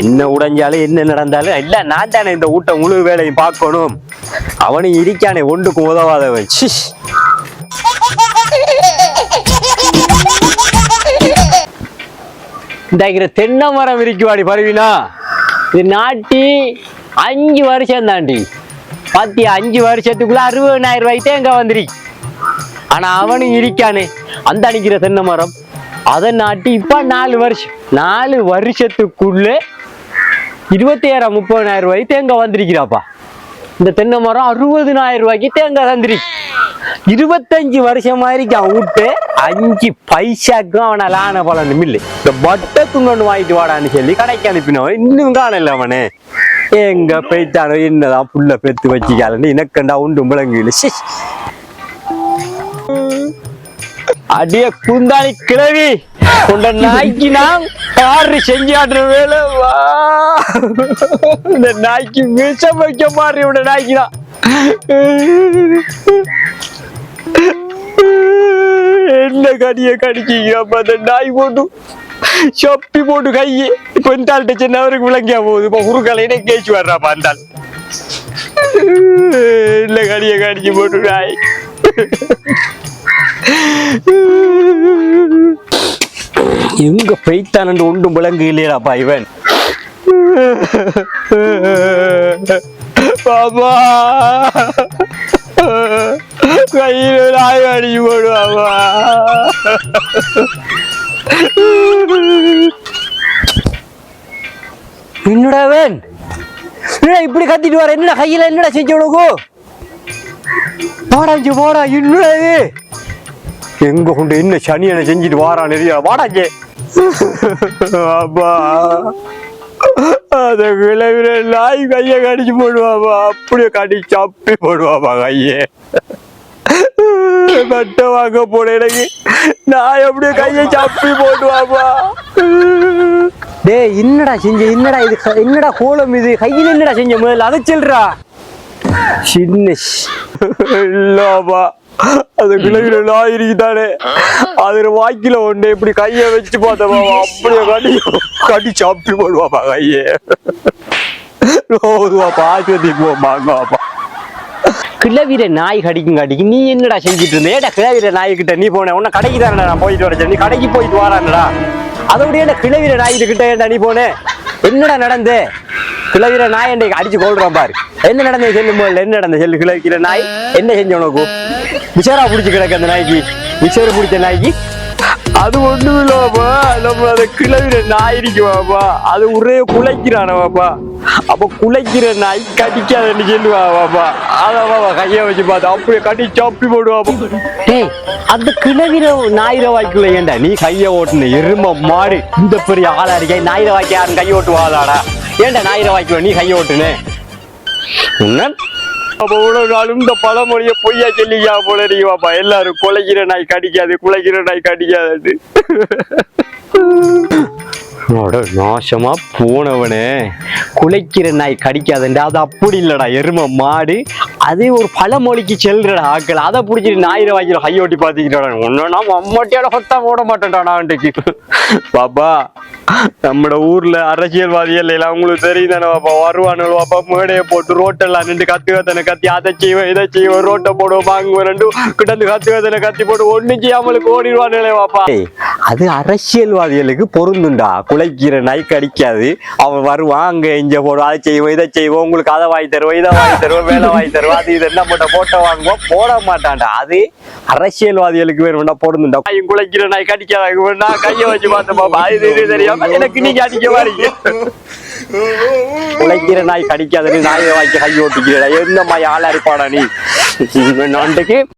என்ன உடைஞ்சாலும் என்ன நடந்தாலும் இல்ல நான் தானே இந்த ஊட்ட முழு வேலையும் பார்க்கணும். அவனும் இருக்கானே ஒன்றுக்கும் உதவாதவன். இந்த தென்னை மரம் இருக்குவாடி பருவினா. இது நாட்டி அஞ்சு வருஷம் தாண்டி. பத்தி அஞ்சு வருஷத்துக்குள்ள அறுபதாயிரம் ரூபாய்க்கு எங்க வந்துரு. ஆனா அவனும் இருக்கானே. அந்த அணிக்கிற தென்னை மரம் அதை நாட்டி இப்போ நாலு வருஷம். நாலு வருஷத்துக்குள்ள இருபத்தி ஏழாயிரம் முப்பதாயிரம் ரூபாய்க்கு தேங்காய் வந்திருக்கிறாப்பா. இந்த தென்னை மரம் அறுபதுனாயிரம் ரூபாய்க்கு தேங்காய் தந்திருக்கு. இருபத்தஞ்சு வருஷம் மாதிரி அவன் விட்டு அஞ்சு பைசாக்கும் அவனை லான பலனும் மில்லு இந்த பட்டை துங்கன்னு வாங்கிட்டு வாடான்னு சொல்லி கடைக்கு அனுப்பினவன் இன்னும் காணல அவனே. எங்க போய்த்தானோ என்னதான் புள்ள பெத்து வச்சுக்காலன்னு எனக்கண்டா உண்டு முழங்கு இல்லை அடிய குந்தாணி கிழவி. உண்ட நாய்க்கு நான் பாரு செஞ்சாடுற வேலை. வா. இந்த நாய்க்கு விஷம் வைக்க பாரு உண்ட நாய்க்கு தான். என்ன கடிய கடிச்சீங்க அந்த நாய் போட்டு சொப்பி போட்டு கையை இப்ப இந்த ஆள்கிட்ட சின்னவருக்கு விளங்கியா போகுது. இப்ப குறுக்கலையினே கேச்சு வர்றாப்பா அந்த ஆள். கடிய கடிச்சு போட்டு நாய். எங்க பெய்த்தானு ஒன்றும் விளங்கு இல்லையாப்பா இவன்? பாபா கையில் நாய் அடிச்சு போடுவாப்பா. என்னடா வேன் என்னடா இப்படி கத்திட்டு வர? என்னடா கையில? என்னடா செஞ்சு உனக்கு வாடாஞ்சு போடா என்னடா எங்க கொண்டு என்ன சனி என்ன செஞ்சுட்டு வாரா நிறைய? வாடாஞ்சே அப்பா. அத விளைவிற நாய் கைய கடிச்சு போடுவாப்பா. அப்படியே கடிச்சு அப்பி போடுவாப்பா கையே. கட்ட வாங்க போட எனக்கு நான் அப்படியே கையை சப்பி போடுவாப்பா. டேய் என்னடா செஞ்ச? என்னடா இது? என்னடா கோலம் இது? கையில என்னடா செஞ்ச முதல்ல? அதை சொல்றா. சின்ன. இல்லப்பா. அது கிளவில நாய் இருக்குதானே அது வாய்க்கில ஒண்ணு இப்படி கைய வச்சு பார்த்தப்பா அப்படியே கடி கடி சாப்பி போடுவாப்பா கையே. ஆஸ்பத்திரிக்கு போமாங்கப்பா கிளவிர நாய் கடிக்கும் கடிக்கும் நீ என்னடா செஞ்சுட்டு இருந்த? ஏடா கிளவிர நாய் கிட்ட நீ போன? உன்ன கடைக்கு தானடா நான் போயிட்டு வரேன் நீ கடைக்கு போயிட்டு வாரானடா. அதோட என்ன கிளவிர நாய் கிட்ட ஏன்டா நீ போன? என்னடா நடந்து? கிளவிர நாய் என்னை அடிச்சு கொள்றான் பாரு. என்ன நடந்தது செல்லும் போது என்ன நடந்த செல்லு கிளவிக்கிற நாய்? என்ன செஞ்ச உனக்கு? விஷரா பிடிச்சி கிடக்கு அந்த நாய்க்கு. விஷர பிடிச்ச நாய்க்கு. அது ஒண்ணும் இல்லவாப்பா நம்ம அந்த கிளவிர நாய் இருக்குவாப்பா அது ஒரே குலைக்கிறானவாப்பா அப்ப குலைக்கிற நாய் கடிக்காதன்னு சொல்லுவாப்பா அதாவா கைய வச்சு பார்த்து அப்படியே கட்டி சப்பி போடுவாப்பா டேய் அந்த கிளவிர நாயிர வாய்க்குள்ள ஏன்டா நீ கைய ஓட்டுன எரும மாடு. இந்த பெரிய ஆளா இருக்கே. நாயிர வாய்க்கு யாரும் கை ஓட்டுவாதாடா ஏன்டா ஞாயிறு வாய்க்குள்ள நீ கைய ஓட்டுன? என்ன? அப்போ இவ்வளவு நாளும் இந்த பழமொழிய பொய்யா சொல்லியா போல இருக்கீங்கப்பா எல்லாரும் குலைக்கிற நாய் கடிக்காது குலைக்கிற நாய் கடிக்காது. நாசமா போனவனே. குலைக்கிற நாய் கடிக்காதுண்டா அது அப்படி இல்லடா எரும மாடு அது ஒரு பழமொழிக்கு செல்றடா ஆக்கள். அதை பிடிச்சிட்டு வாங்கிடும் ஹைய ஓட்டி பாத்துக்கிட்டா ஒன்னா மம்மாட்டியால கொத்தா போட மாட்டேன்டா நான் பாப்பா நம்ம ஊர்ல அரசியல்வாதிகள் இல்லை அவங்களுக்கு தெரியும் தானே பாப்பா. வருவானுங்க பாப்பா மேடையை போட்டு ரோட்டெல்லாம் நின்று கத்து கத்தனை கத்தி அதை செய்வேன் இதை செய்வேன் ரோட்டை போடுவோம் வாங்குவோம் ரெண்டு கிட்டந்து கத்து கத்தனை கத்தி போட்டு ஒண்ணும் செய்யாமலுக்கு ஓடிடுவானுங்களே பாப்பா. அது அரசியல்வாதிகளுக்கு பொருந்துண்டா குலைக்கிற நைக் அடிக்காது. அவன் வருவான் அங்க இங்க போடுவோம் அதை செய்வோம் இதை செய்வோம் உங்களுக்கு அதை வாங்கி தருவோம் இதை வாங்கி தருவோம் வேலை வாங்கி தருவோம். அது இது என்ன போட்ட போட்டோ வாங்குவோம். போட மாட்டான்டா. அது அரசியல்வாதிகளுக்கு வேணும்டா பொருந்துண்டா நாயும் குலைக்கிற நாய் கடிக்காத நான் கையை வச்சு பார்த்து பாப்பா. இது இது தெரியாம எனக்கு நீங்க அடிக்க வாரீங்க குலைக்கிற நாய் கடிக்காதுன்னு நாயை வாங்கி கை ஓட்டிக்கிறா எந்த மாதிரி ஆளா இருப்பாடா நீ அன்றைக்கு